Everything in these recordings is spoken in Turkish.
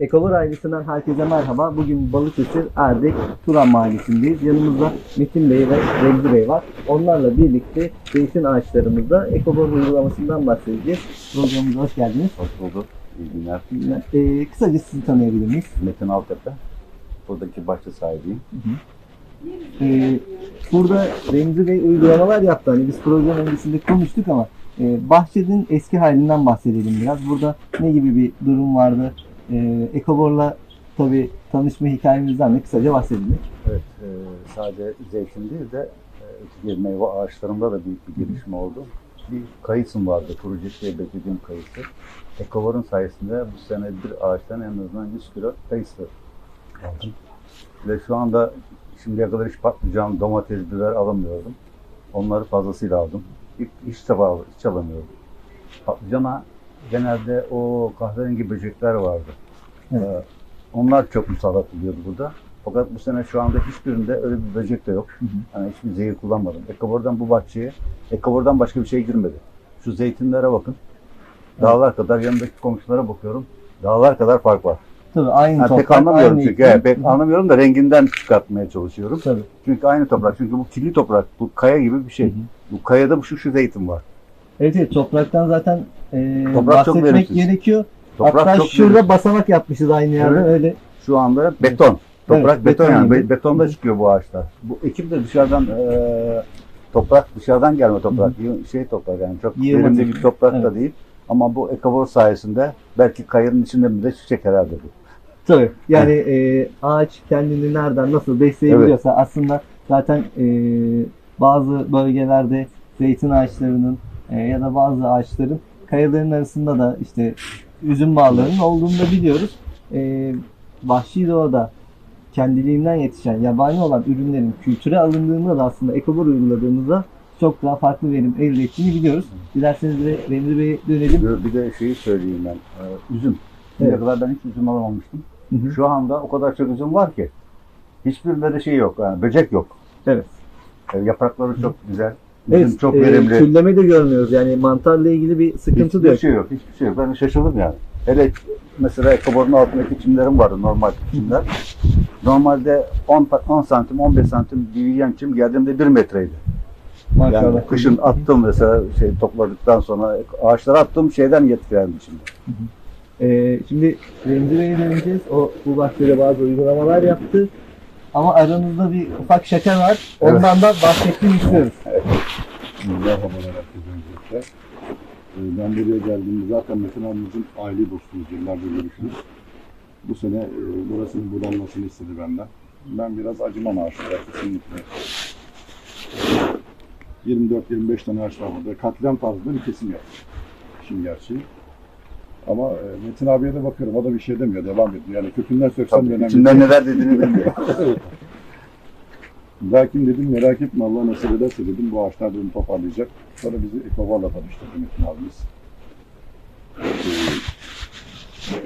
Ekolar ailesinden herkese merhaba. Bugün Balıkesir Erdek Turan Mahallesi'ndeyiz. Yanımızda Metin Bey ve Remzi Bey var. Onlarla birlikte zeytin ağaçlarımızda Ekobor uygulamasından bahsedeceğiz. Programımıza hoş geldiniz. Hoş bulduk. İyi günler. Ee, kısaca sizi tanıyabilir miyiz? Metin Altepe. Buradaki bahçe sahibiyim. Ee, burada Remzi Bey uygulamalar yaptı. Hani biz program öncesinde konuştuk ama e, bahçenin eski halinden bahsedelim biraz. Burada ne gibi bir durum vardı? Ee, Ekobor'la tabii tanışma hikayemizden de kısaca bahsedelim. Evet, e, sadece zeytin değil de e, meyve ağaçlarında da büyük bir gelişme oldu. Bir kayısım vardı, kurucuk diye beklediğim kayısı. Ekovar'ın sayesinde bu sene bir ağaçtan en azından 100 kilo kayısı aldım. Ve şu anda şimdiye kadar hiç patlıcan, domates, biber alamıyordum. Onları fazlasıyla aldım. Hiç, hiç, defa hiç alamıyordum. Patlıcana genelde o kahverengi böcekler vardı. Evet. Ee, onlar çok musallat oluyordu burada. Fakat bu sene şu anda hiçbirinde öyle bir böcek de yok. Hı hı. Yani hiçbir zehir kullanmadım. Ekobor'dan bu bahçeye, Ekobor'dan başka bir şey girmedi. Şu zeytinlere bakın. Dağlar kadar, yanındaki komşulara bakıyorum. Dağlar kadar fark var. Tabii aynı Yani toprak, pek anlamıyorum aynı çünkü. evet, pek anlamıyorum da renginden çıkartmaya çalışıyorum. Tabii. Çünkü aynı toprak. Çünkü bu kirli toprak. Bu kaya gibi bir şey. Hı hı. Bu kayada bu şu şu zeytin var. Evet evet topraktan zaten e, Toprak çok bahsetmek verimsiz. gerekiyor. Toprak Hatta çok şurada verimsiz. basamak yapmışız aynı yerde Evet. öyle. Şu anda beton. Toprak Evet, beton, beton yani. gibi. Be- Betonda çıkıyor bu ağaçlar. Bu ekip de dışarıdan eee, toprak doprak gelme toprak. Şey toprak yani çok Yığma verimli bir toprak da Evet. değil. Ama bu ekobor sayesinde belki kayanın içinde bir de çiçek herhalde bu. Tabii. Yani e, ağaç kendini nereden nasıl besleyebiliyorsa aslında zaten e, bazı bölgelerde zeytin ağaçlarının e, ya da bazı ağaçların kayaların arasında da işte üzüm bağlarının olduğunu da biliyoruz. E, Vahşi doğada kendiliğinden yetişen yabani olan ürünlerin kültüre alındığında da aslında ekobor uyguladığımızda çok daha farklı verim elde ettiğini biliyoruz. Dilerseniz de Remzi Bey'e dönelim. Bir, de şeyi söyleyeyim ben. eee, üzüm. Şimdiye Evet. kadar ben hiç üzüm alamamıştım. Hı hı. Şu anda o kadar çok üzüm var ki. Hiçbirinde de şey yok. Yani böcek yok. Evet. E, yaprakları çok güzel. Üzüm Evet, çok e, verimli. külleme de görmüyoruz. Yani mantarla ilgili bir sıkıntı da Hiçbir yok. şey yok. Hiçbir şey yok. Ben şaşırdım yani. Hele mesela ekoborun altındaki çimlerim vardı normal çimler. Normalde 10, pa- 10 santim 15 santim büyüyen çim geldiğimde 1 metreydi. Yani Maşallah. kışın attım mesela şey topladıktan sonra ağaçlara attığım şeyden yetkilendi şimdi. Ee, şimdi Remzi Bey'e döneceğiz. O bu bahçede bazı uygulamalar yaptı. Ama aranızda bir ufak şaka var. Evet. Ondan da bahsetmek istiyoruz. Merhabalar herkese öncelikle. Ben buraya geldiğimde zaten Metin abimizin aile dostuyuz, yıllardır görüşürüz. Bu sene e, burasının budanmasını istedi benden. Ben biraz acımam ağaçlara kesinlikle. 24-25 tane ağaç var burada. Katliam tarzında bir kesim yaptı. İşin gerçeği. Ama e, Metin abiye de bakıyorum. O da bir şey demiyor. Devam ediyor. Yani kökünden söksem de önemli içinden neler dediğini bilmiyor. Lakin dedim merak etme Allah nasip ederse dedim bu ağaçlar dedim toparlayacak. Sonra bizi ekovarla tanıştırdı Metin abimiz. Ee,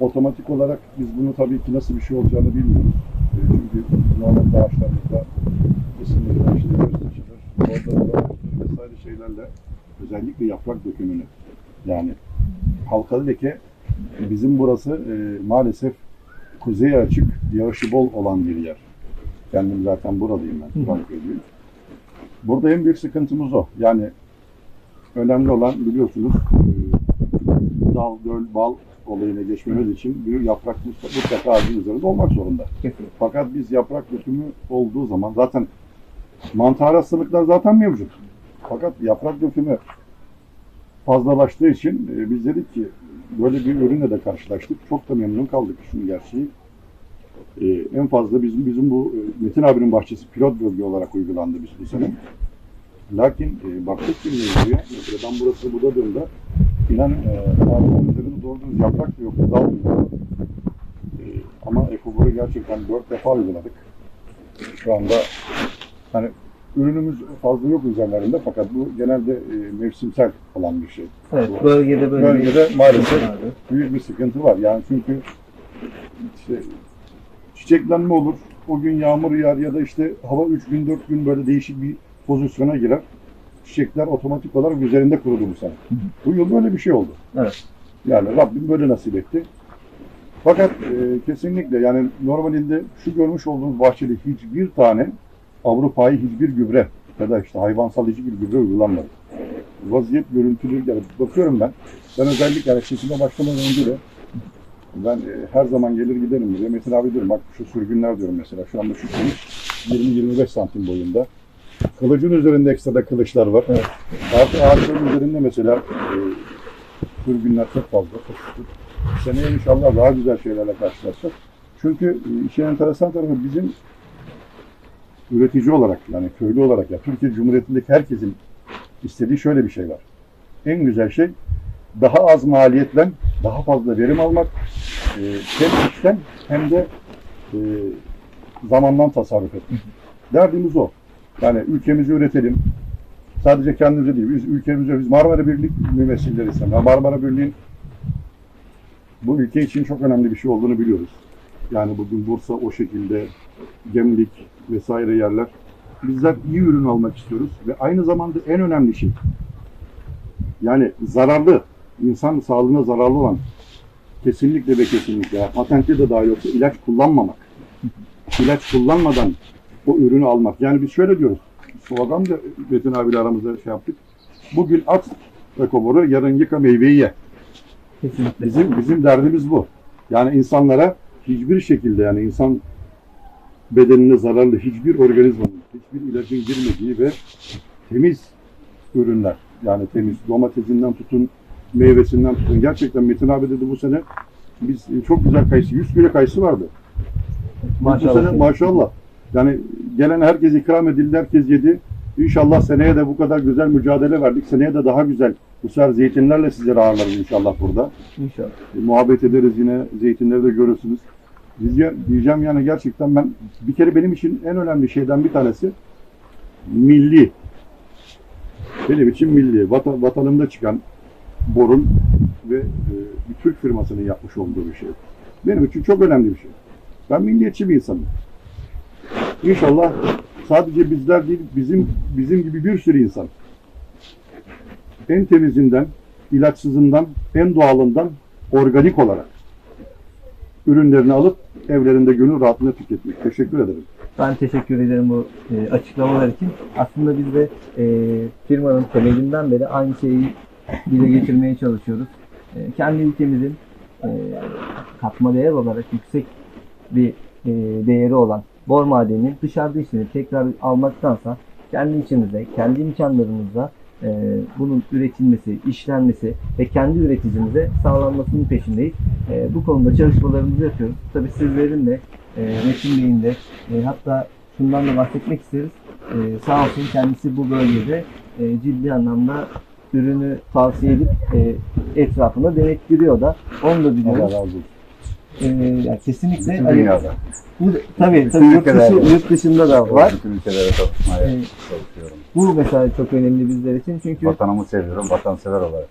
otomatik olarak biz bunu tabii ki nasıl bir şey olacağını bilmiyoruz. Ee, çünkü normalde ağaçlarımızda ısınır, işte taşınır, orada vesaire şeylerle özellikle yaprak dökümünü yani halkalı leke bizim burası e, maalesef kuzeye açık, yağışı bol olan bir yer. Kendim zaten buralıyım ben. Turanköylüyüm. Burada en büyük sıkıntımız o. Yani önemli olan biliyorsunuz e, dal, göl, bal olayına geçmemiz için bir yaprak mutlaka, ağacın üzerinde olmak zorunda. Fakat biz yaprak dökümü olduğu zaman zaten mantar hastalıklar zaten mevcut. Fakat yaprak dökümü fazlalaştığı için e, biz dedik ki böyle bir ürünle de karşılaştık. Çok da memnun kaldık şunun gerçeği. E, en fazla bizim bizim bu e, Metin abinin bahçesi pilot bölge olarak uygulandı biz bu sene. Lakin e, baktık ki mevzuya, mesela ben burası budadığımda inan e, ağacın üzerinde doğru düz yaprak da yoktu, dal da yoktu. E, ama Ekobor'u gerçekten dört defa uyguladık. Şu anda hani ürünümüz fazla yok üzerlerinde fakat bu genelde e, mevsimsel olan bir şey. Evet, Bu bölgede böyle Bölgede bir maalesef vardı. büyük bir sıkıntı var. Yani çünkü işte çiçeklenme olur, o gün yağmur yağar ya da işte hava 3 gün 4 gün böyle değişik bir pozisyona girer. Çiçekler otomatik olarak üzerinde kurudu bu sene. Bu yıl böyle bir şey oldu. Evet. Yani Rabbim böyle nasip etti. Fakat e, kesinlikle yani normalinde şu görmüş olduğunuz bahçede hiçbir tane Avrupa'yı hiçbir gübre ya da işte hayvansal hiçbir gübre uygulanmadı. Vaziyet görüntülü yani bakıyorum ben. Ben özellikle yani çekime başlamadan önce de ben e, her zaman gelir giderim buraya. Metin abi diyorum bak şu sürgünler diyorum mesela. Şu anda şu kılıç 20-25 santim boyunda. Kılıcın üzerinde ekstra da kılıçlar var. Evet. Artı ağaçların üzerinde mesela e, sürgünler çok fazla. Çok şükür. Seneye inşallah daha güzel şeylerle karşılaşacağız. Çünkü e, işin enteresan tarafı bizim üretici olarak yani köylü olarak ya Türkiye Cumhuriyeti'ndeki herkesin istediği şöyle bir şey var. En güzel şey daha az maliyetle daha fazla verim almak e, hem içten hem de e, zamandan tasarruf etmek. Derdimiz o. Yani ülkemizi üretelim. Sadece kendimize değil, biz ülkemize, biz Marmara Birlik mümessilleriyiz. Yani Marmara Birliği'nin bu ülke için çok önemli bir şey olduğunu biliyoruz. Yani bugün Bursa o şekilde, Gemlik vesaire yerler. Bizler iyi ürün almak istiyoruz ve aynı zamanda en önemli şey yani zararlı, insan sağlığına zararlı olan kesinlikle ve kesinlikle patentli de daha yoksa ilaç kullanmamak. İlaç kullanmadan o ürünü almak. Yani biz şöyle diyoruz. Slogan da Metin abiyle aramızda şey yaptık. Bugün at ekoboru, yarın yıka meyveyi ye. Kesinlikle. Bizim bizim derdimiz bu. Yani insanlara hiçbir şekilde yani insan bedenine zararlı hiçbir organizmanın, hiçbir ilacın girmediği ve temiz ürünler. Yani temiz domatesinden tutun, meyvesinden tutun. Gerçekten Metin abi dedi bu sene biz çok güzel kayısı, 100 kilo kayısı vardı. Bu Maşallah. sene maşallah. Yani gelen herkes ikram edildi, herkes yedi. İnşallah seneye de bu kadar güzel mücadele verdik. Seneye de daha güzel bu sefer zeytinlerle sizleri ağırlarız inşallah burada. İnşallah. E, muhabbet ederiz yine zeytinleri de görürsünüz. Diyeceğim, diyeceğim yani gerçekten ben bir kere benim için en önemli şeyden bir tanesi milli. Benim için milli. Vata, vatanımda çıkan borun ve e, bir Türk firmasının yapmış olduğu bir şey. Benim için çok önemli bir şey. Ben milliyetçi bir insanım. İnşallah sadece bizler değil, bizim bizim gibi bir sürü insan en temizinden, ilaçsızından, en doğalından organik olarak ürünlerini alıp evlerinde gönül rahatlığıyla tüketmek. Teşekkür ederim. Ben teşekkür ederim bu e, açıklamalar için. Aslında biz de e, firmanın temelinden beri aynı şeyi dile getirmeye çalışıyoruz. E, kendi ülkemizin e, katma değer olarak yüksek bir e, değeri olan bor madeninin dışarıda işlenip tekrar almaktansa kendi içimizde, kendi imkanlarımızla e, bunun üretilmesi, işlenmesi ve kendi üreticimize sağlanmasının peşindeyiz. E, bu konuda çalışmalarımızı yapıyoruz. Tabii sizlerin de e, Metin Bey'in de e, hatta şundan da bahsetmek isteriz. E, sağ olsun kendisi bu bölgede e, ciddi anlamda ürünü tavsiye edip e, etrafında denettiriyor da. Onu da Allah biliyoruz. razı olsun. E, yani kesinlikle Bütün hani dünyada. bu tabii, tabii yurt, dışı, yurt dışında da var. Bütün ülkelere çalışmaya Ee, çalışıyorum. Bu mesela çok önemli bizler için çünkü Vatanımı seviyorum, vatansever olarak.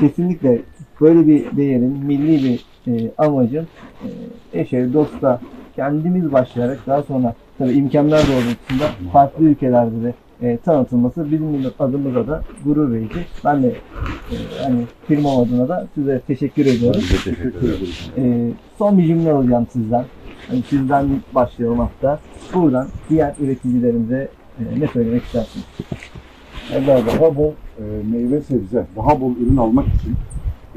kesinlikle böyle bir değerin, milli bir e, amacın e, eşe, dosta kendimiz başlayarak daha sonra tabii imkanlar doğrultusunda farklı ülkelerde de e, tanıtılması bizim adımıza da gurur verici. Ben de e, hani firmam adına da size teşekkür ediyorum. Biz de teşekkür ederiz. ederim. E, son bir cümle alacağım sizden. Hani sizden başlayalım hatta. Buradan diğer üreticilerimize e, ne söylemek istersiniz? Valla daha bol e, meyve sebze, daha bol ürün almak için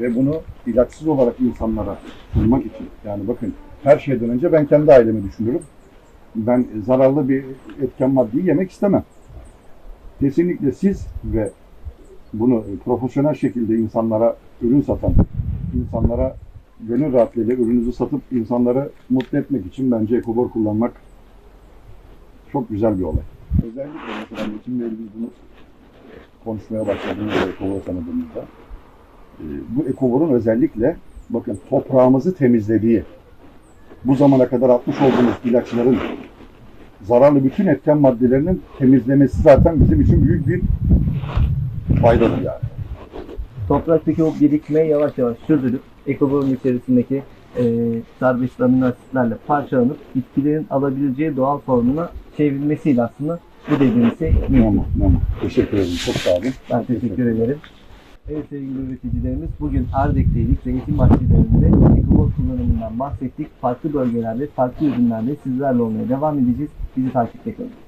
ve bunu ilaçsız olarak insanlara sunmak için. Yani bakın her şeyden önce ben kendi ailemi düşünüyorum. Ben zararlı bir etken maddeyi yemek istemem. Kesinlikle siz ve bunu profesyonel şekilde insanlara ürün satan, insanlara gönül rahatlığıyla ürününüzü satıp insanları mutlu etmek için bence ekobor kullanmak çok güzel bir olay. Özellikle mesela Metin Bey'le biz bunu konuşmaya başladığımızda ekobor tanıdığımızda e, bu ekoborun özellikle bakın toprağımızı temizlediği bu zamana kadar atmış olduğumuz ilaçların zararlı bütün etken maddelerinin temizlemesi zaten bizim için büyük bir faydadır yani. topraktaki o birikmeyi yavaş yavaş çözülüp ekoborun içerisindeki e, serbest amino asitlerle parçalanıp bitkilerin alabileceği doğal formuna çevrilmesiyle aslında bu dediğimiz şey mümkün. Tamam. Teşekkür ederim. Çok sağ olun. Ben teşekkür ederim. Evet sevgili üreticilerimiz bugün Erdek'teydik. Zeytin bahçelerinde ekobol bahsettik. Farklı bölgelerde, farklı ürünlerde sizlerle olmaya devam edeceğiz. Bizi takipte kalın.